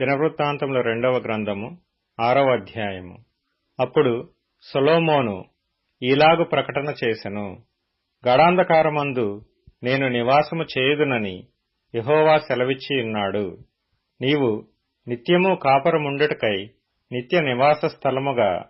దినవృత్తాంతముల రెండవ గ్రంథము ఆరవ అధ్యాయము. అప్పుడు సొలోమోను ఈలాగు ప్రకటన చేసెను. గడాంధకారమందు నేను నివాసము చేయుదునని ఇహోవా సెలవిచ్చి ఉన్నాడు. నీవు నిత్యము కాపరముండుటకై నిత్య నివాస స్థలముగా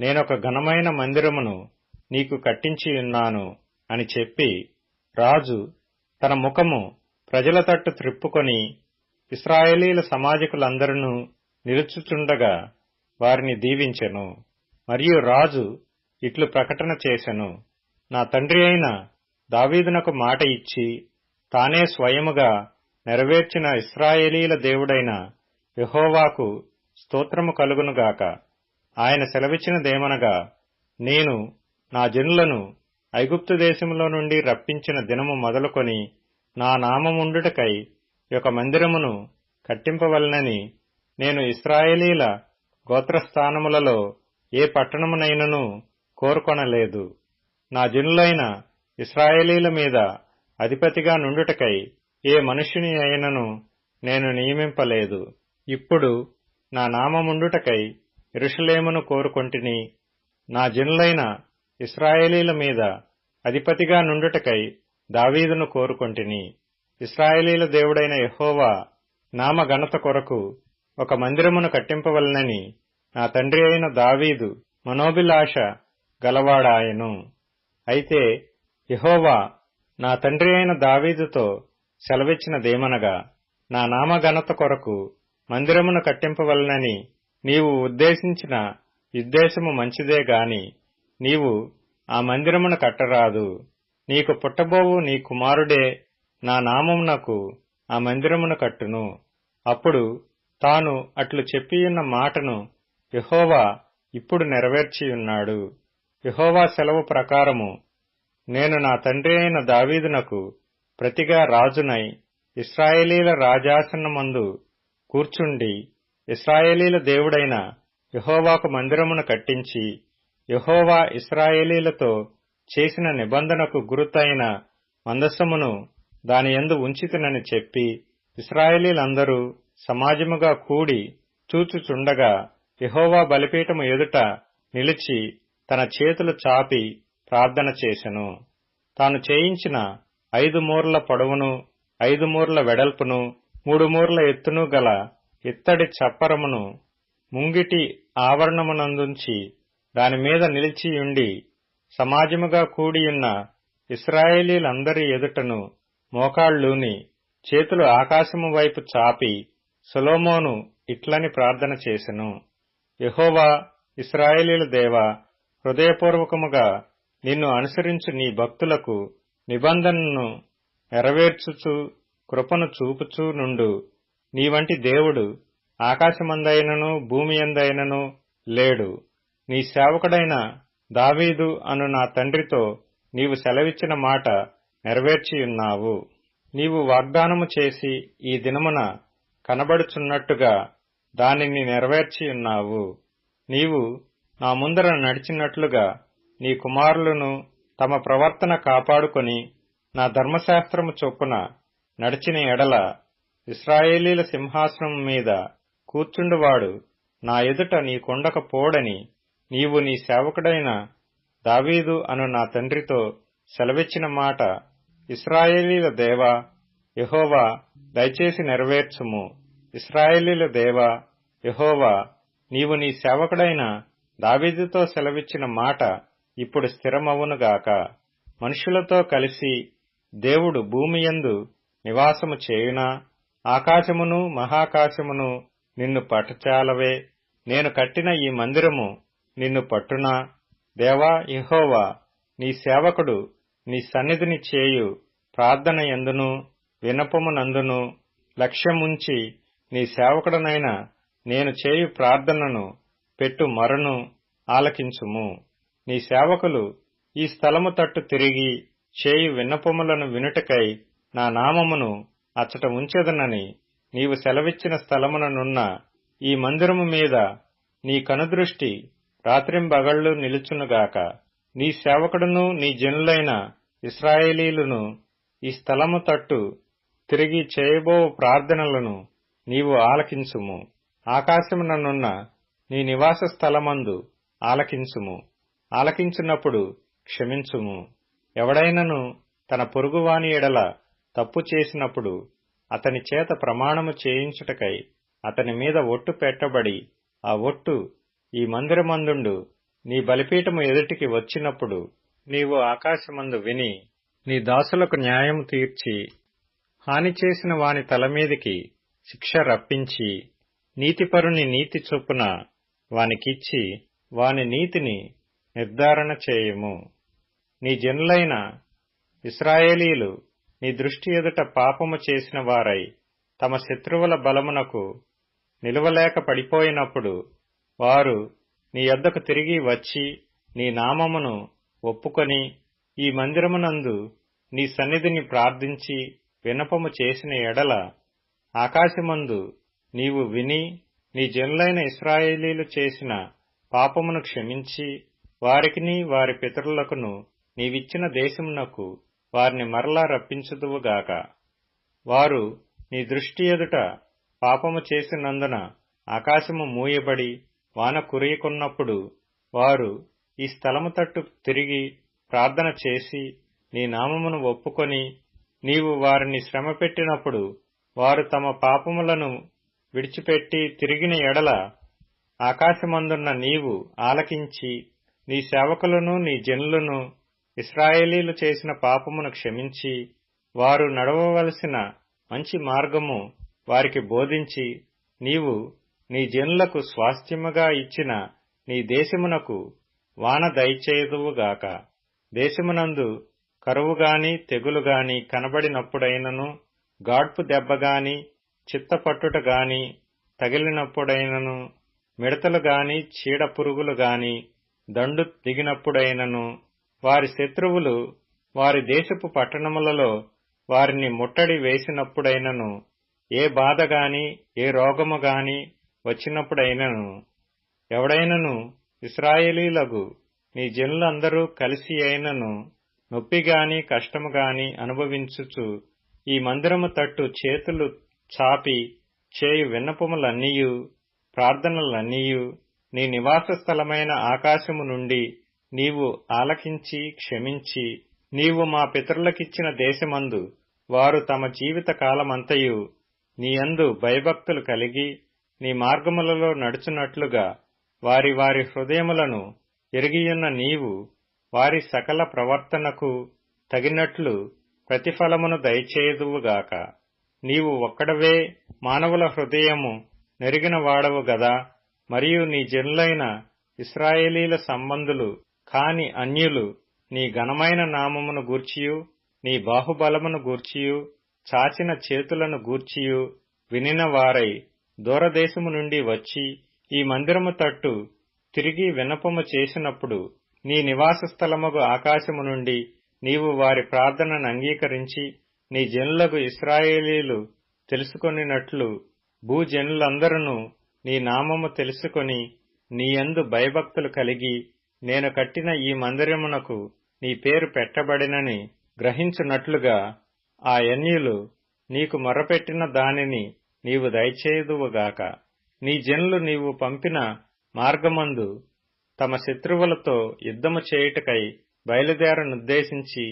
నేనొక ఘనమైన మందిరమును నీకు కట్టించి ఉన్నాను అని చెప్పి రాజు తన ముఖము ప్రజల తట్టు త్రిప్పుకొని ఇస్రాయేలీల సమాజకులందరూ నిలుచుచుండగా వారిని దీవించెను మరియు రాజు ఇట్లు ప్రకటన చేసెను. నా తండ్రి అయిన దావీదునకు మాట ఇచ్చి తానే స్వయముగా నెరవేర్చిన ఇస్రాయేలీల దేవుడైన యహోవాకు స్తోత్రము కలుగునుగాక ఆయన సెలవిచ్చినదేమనగా నేను నా జనులను ఐగుప్తు దేశంలో నుండి రప్పించిన దినము మొదలుకొని నా నామముండుటకై యొక్క మందిరమును కట్టింపవలనని నేను ఇస్రాయేలీల గోత్రస్థానములలో ఏ పట్టణమునైనను కోరుకొనలేదు. నా జనులైన ఇస్రాయేలీల మీద అధిపతిగా నుండుటకై ఏ మనుష్యుని అయినను నేను నియమింపలేదు. ఇప్పుడు నా నామముండుటకై ఎరుషలేమును కోరుకొంటిని నా జనులైన ఇస్రాయేలీల మీద అధిపతిగా నుండుటకై దావీదును కోరుకొంటిని. ఇస్రాయేలీల దేవుడైన యహోవా నామ ఘనత కొరకు ఒక మందిరమును కట్టింపవలనని నా తండ్రి అయిన దావీదు మనోభిలాష గలవాడాయను అయితే యహోవా నా తండ్రి అయిన దావీదుతో సెలవిచ్చినదేమనగా నా నామఘనత కొరకు మందిరమును కట్టింపవలనని నీవు ఉద్దేశించిన ఉద్దేశము మంచిదే గాని నీవు ఆ మందిరమును కట్టరాదు. నీకు పుట్టబోవు నీ కుమారుడే నా నామమునకు ఆ మందిరమును కట్టును. అప్పుడు తాను అట్లు చెప్పియున్న మాటను యహోవా ఇప్పుడు నెరవేర్చియున్నాడు. యహోవా సెలవు ప్రకారము నేను నా తండ్రి అయిన దావీదునకు ప్రతిగా రాజునై ఇస్రాయేలీల రాజాసనమందు కూర్చుండి ఇస్రాయేలీల దేవుడైన యహోవాకు మందిరమును కట్టించి యహోవా ఇస్రాయేలీలతో చేసిన నిబంధనకు గురుతైన మందస్సమును దాని ఎందు ఉంచితినని చెప్పి ఇస్రాయేలీలందరూ సమాజముగా కూడి చూచుచుండగా యెహోవా బలిపీఠము ఎదుట నిలిచి తన చేతులు చాపి ప్రార్థన చేసెను. తాను చేయించిన ఐదు మూర్ల పొడవును ఐదు మూర్ల వెడల్పును మూడు మూర్ల ఎత్తును గల ఇత్తడి చప్పరమును ముంగిటి ఆవరణమునందుంచి దానిమీద నిలిచియుండి సమాజముగా కూడియున్న ఇస్రాయేలీలందరి ఎదుటను మోకాళ్ళూని చేతులు ఆకాశము వైపు చాపి సొలోమోను ఇట్లని ప్రార్థన చేసెను. యహోవా ఇస్రాయేలీల దేవ హృదయపూర్వకముగా నిన్ను అనుసరించు నీ భక్తులకు నిబంధనను నెరవేర్చుచు కృపను చూపుచూ నుండు నీ వంటి దేవుడు ఆకాశమందైనను భూమి ఎందైనను లేడు. నీ సేవకుడైన దావీదు అను నా తండ్రితో నీవు సెలవిచ్చిన మాట నెరవేర్చియున్నావు. నీవు వాగ్దానము చేసి ఈ దినమున కనబడుచున్నట్టుగా దానిని నెరవేర్చియున్నావు. నీవు నా ముందర నడిచినట్లుగా నీ కుమారులను తమ ప్రవర్తన కాపాడుకొని నా ధర్మశాస్త్రము చొప్పున నడిచిన ఎడల ఇస్రాయేలీల సింహాసనం మీద కూర్చుండువాడు నా ఎదుట నీకుండక పోడని నీవు నీ సేవకుడైన దావీదు అను నా తండ్రితో సెలవిచ్చిన మాట ఇస్రాయేలీల దేవా యహోవా దయచేసి నెరవేర్చుము. ఇస్రాయేలీల దేవా యహోవా నీవు నీ సేవకుడైన దావీదుతో సెలవిచ్చిన మాట ఇప్పుడు స్థిరమవునుగాక మనుషులతో కలిసి దేవుడు భూమియందు నివాసము చేయునా? ఆకాశమును మహాకాశమును నిన్ను పట్టచాలవే. నేను కట్టిన ఈ మందిరము నిన్ను పట్టునా? దేవా యహోవా నీ సేవకుడు నీ సన్నిధిని చేయు ప్రార్థన ఎందును వినపమునందును లక్ష్యముంచి నీ సేవకుడనైన నేను చేయు ప్రార్థనను పెట్టు మరను ఆలకించుము. నీ సేవకులు ఈ స్థలము తట్టు తిరిగి చేయు విన్నపములను వినుటకై నా నామమును అచ్చట ఉంచెదనని నీవు సెలవిచ్చిన స్థలముననున్న ఈ మందిరము మీద నీ కనుదృష్టి రాత్రింబగళ్ళు నిలుచునుగాక. నీ సేవకుడును నీ జనులైన ఇస్రాయేలీలను ఈ స్థలము తట్టు తిరిగి చేయబో ప్రార్థనలను నీవు ఆలకించుము. ఆకాశముననున్న నీ నివాస స్థలమందు ఆలకించుము. ఆలకించినప్పుడు క్షమించుము. ఎవడైనను తన పొరుగువాని ఎడల తప్పు చేసినప్పుడు అతని చేత ప్రమాణము చేయించుటకై అతని మీద ఒట్టు పెట్టబడి ఆ ఒట్టు ఈ మందిరమందుండు. నీ బలిపీఠము ఎదుటికి వచ్చినప్పుడు నీవు ఆకాశమందు విని నీ దాసులకు న్యాయం తీర్చి హాని చేసిన వాని తలమీదికి శిక్ష రప్పించి నీతిపరుని నీతి చొప్పున వానికిచ్చి వాని నీతిని నిర్ధారణ చేయము. నీ జనులైన ఇస్రాయేలీలు నీ దృష్టి ఎదుట పాపము చేసిన వారై తమ శత్రువుల బలమునకు నిలువలేక పడిపోయినప్పుడు వారు నీ యొద్దకు తిరిగి వచ్చి నీ నామమును ఒప్పుకొని ఈ మందిరమునందు నీ సన్నిధిని ప్రార్థించి వినపము చేసిన ఎడల ఆకాశమందు నీవు విని నీ జనులైన ఇస్రాయేలీలు చేసిన పాపమును క్షమించి వారికిని వారి పితరులకును నీవిచ్చిన దేశమునకు వారిని మరలా రప్పించుదువుగాక వారు నీ దృష్టి ఎదుట పాపము చేసినందున ఆకాశము మూయబడి వాన కురియకున్నప్పుడు వారు ఈ స్థలము తట్టు తిరిగి ప్రార్థన చేసి నీ నామమును ఒప్పుకొని నీవు వారిని శ్రమ పెట్టినప్పుడు వారు తమ పాపములను విడిచిపెట్టి తిరిగిన ఎడల ఆకాశమందున్న నీవు ఆలకించి నీ సేవకులను నీ జనులను ఇస్రాయేలీలు చేసిన పాపమును క్షమించి వారు నడవవలసిన మంచి మార్గము వారికి బోధించి నీవు నీ జనులకు స్వాస్థ్యముగా ఇచ్చిన నీ దేశమునకు వాన దయచేయుదువుగాక. దేశమునందు కరువుగాని తెగులుగాని కనబడినప్పుడైనను గాడ్పు దెబ్బగాని చిత్తపట్టుటగాని తగిలినప్పుడైనను మిడతలు గాని చీడ పురుగులు గాని దండు దిగినప్పుడైనను వారి శత్రువులు వారి దేశపు పట్టణములలో వారిని ముట్టడి వేసినప్పుడైనను ఏ బాధ గాని ఏ రోగము గాని వచ్చినప్పుడైనను. ఎవడైనను? ఇస్రాయేలీలకు నీ జనులందరూ కలిసి అయినను. నొప్పిగాని కష్టముగాని అనుభవించుచు ఈ మందిరము తట్టు చేతులు చాపి చేయు విన్నపములన్నీయు ప్రార్థనలన్నీయు నీ నివాస స్థలమైన ఆకాశము నుండి నీవు ఆలకించి క్షమించి నీవు మా పితరులకిచ్చిన దేశమందు వారు తమ జీవిత కాలమంతయు నీయందు భయభక్తులు కలిగి నీ మార్గములలో నడుచున్నట్లుగా వారి వారి హృదయములను ఎరిగియున్న నీవు వారి సకల ప్రవర్తనకు తగినట్లు ప్రతిఫలమును దయచేయుదువుగాక. నీవు ఒక్కడవే మానవుల హృదయము నెరిగిన వాడవు గదా. మరియు నీ జనులైన ఇస్రాయేలీల సంబంధులు కాని అన్యులు నీ ఘనమైన నామమును గూర్చియు నీ బాహుబలమును గూర్చియు చాచిన చేతులను గూర్చియు వినిన వారై దూరదేశము నుండి వచ్చి ఈ మందిరము తట్టు తిరిగి విన్నపము చేసినప్పుడు నీ నివాస స్థలముగు ఆకాశము నుండి నీవు వారి ప్రార్థనను అంగీకరించి నీ జనులకు ఇస్రాయేలీలు తెలుసుకొనినట్లు భూజనులందరూ నీ నామము తెలుసుకొని నీయందు భయభక్తులు కలిగి నేను కట్టిన ఈ మందిరమునకు నీ పేరు పెట్టబడినని గ్రహించునట్లుగా ఆ యన్యులు నీకు మొరపెట్టిన దానిని నీవు దయచేయుదువుగాక. నీ జనులు నీవు పంపిన మార్గమందు తమ శత్రువులతో యుద్ధము చేయుటకై బయలుదేరనుద్దేశించి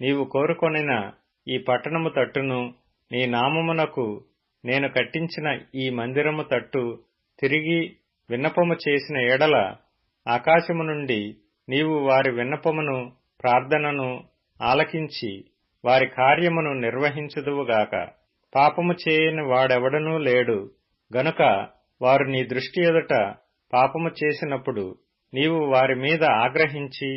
నీవు కోరుకొనిన ఈ పట్టణము తట్టును నీ నామమునకు నేను కట్టించిన ఈ మందిరము తట్టు తిరిగి విన్నపము చేసిన ఎడల ఆకాశము నుండి నీవు వారి విన్నపమును ప్రార్థనను ఆలకించి వారి కార్యమును నిర్వహించుదువుగాక. పాపము చేయని వాడెవడనూ లేడు. గనుక వారు నీ దృష్టి ఎదుట పాపము చేసినప్పుడు నీవు వారి మీద ఆగ్రహించి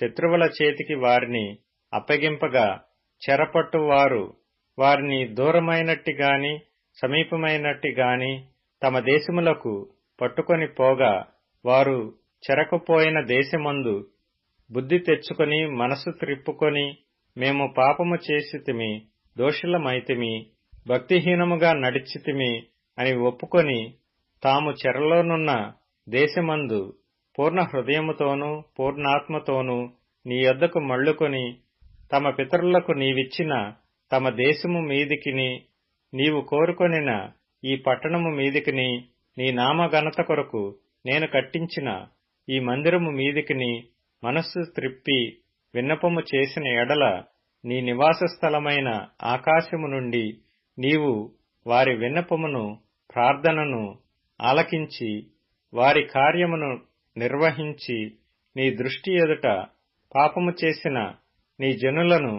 శత్రువుల చేతికి వారిని అప్పగింపగా చెరపట్టు వారు వారిని దూరమైనట్టి గాని సమీపమైనట్టి గాని తమ దేశములకు పట్టుకొని పోగా వారు చెరకుపోయిన దేశమందు బుద్ధి తెచ్చుకొని మనసు త్రిప్పుకొని మేము పాపము చేసితిమి దోషులమైతిమి. భక్తిహీనముగా నడిచితిమి అని ఒప్పుకొని తాము చెరలోనున్న దేశమందు పూర్ణ హృదయముతోనూ పూర్ణాత్మతోనూ నీ యొద్దకు మళ్ళుకొని తమ పితరులకు నీవిచ్చిన తమ దేశము మీదికిని నీవు కోరుకొనిన ఈ పట్టణము మీదికిని నీ నామఘనత కొరకు నేను కట్టించిన ఈ మందిరము మీదికిని మనస్సు త్రిప్పి విన్నపము చేసిన ఎడల నీ నివాస స్థలమైన ఆకాశము నుండి నీవు వారి విన్నపమును ప్రార్థనను ఆలకించి వారి కార్యమును నిర్వహించి నీ దృష్టి ఎదుట పాపము చేసిన నీ జనులను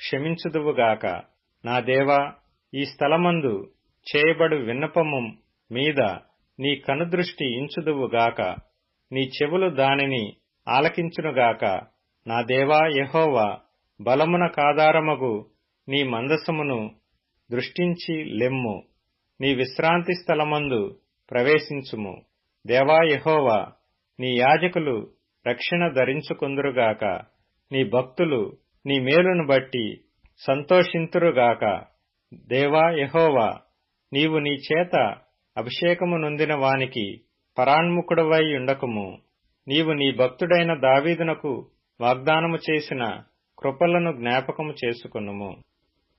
క్షమించుదువుగాక నా దేవా ఈ స్థలమందు చేయబడు విన్నపము మీద నీ కనుదృష్టి ఇంచుదువుగాక నీ చెవులు దానిని ఆలకించునుగాక నా దేవా యహోవా బలమున కాదారమగు నీ మందసమును దృష్టించి లెమ్ము. నీ విశ్రాంతి స్థలమందు ప్రవేశించుము. దేవా యహోవా నీ యాజకులు రక్షణ ధరించుకుందురుగాక. నీ భక్తులు నీ మేలును బట్టి సంతోషింతురుగాక. దేవా యహోవా నీవు నీ చేత అభిషేకము నొందిన వానికి పరాణ్ముఖుడవై ఉండకుము. నీవు నీ భక్తుడైన దావీదునకు వాగ్దానము చేసిన కృపలను జ్ఞాపకము చేసుకునుము.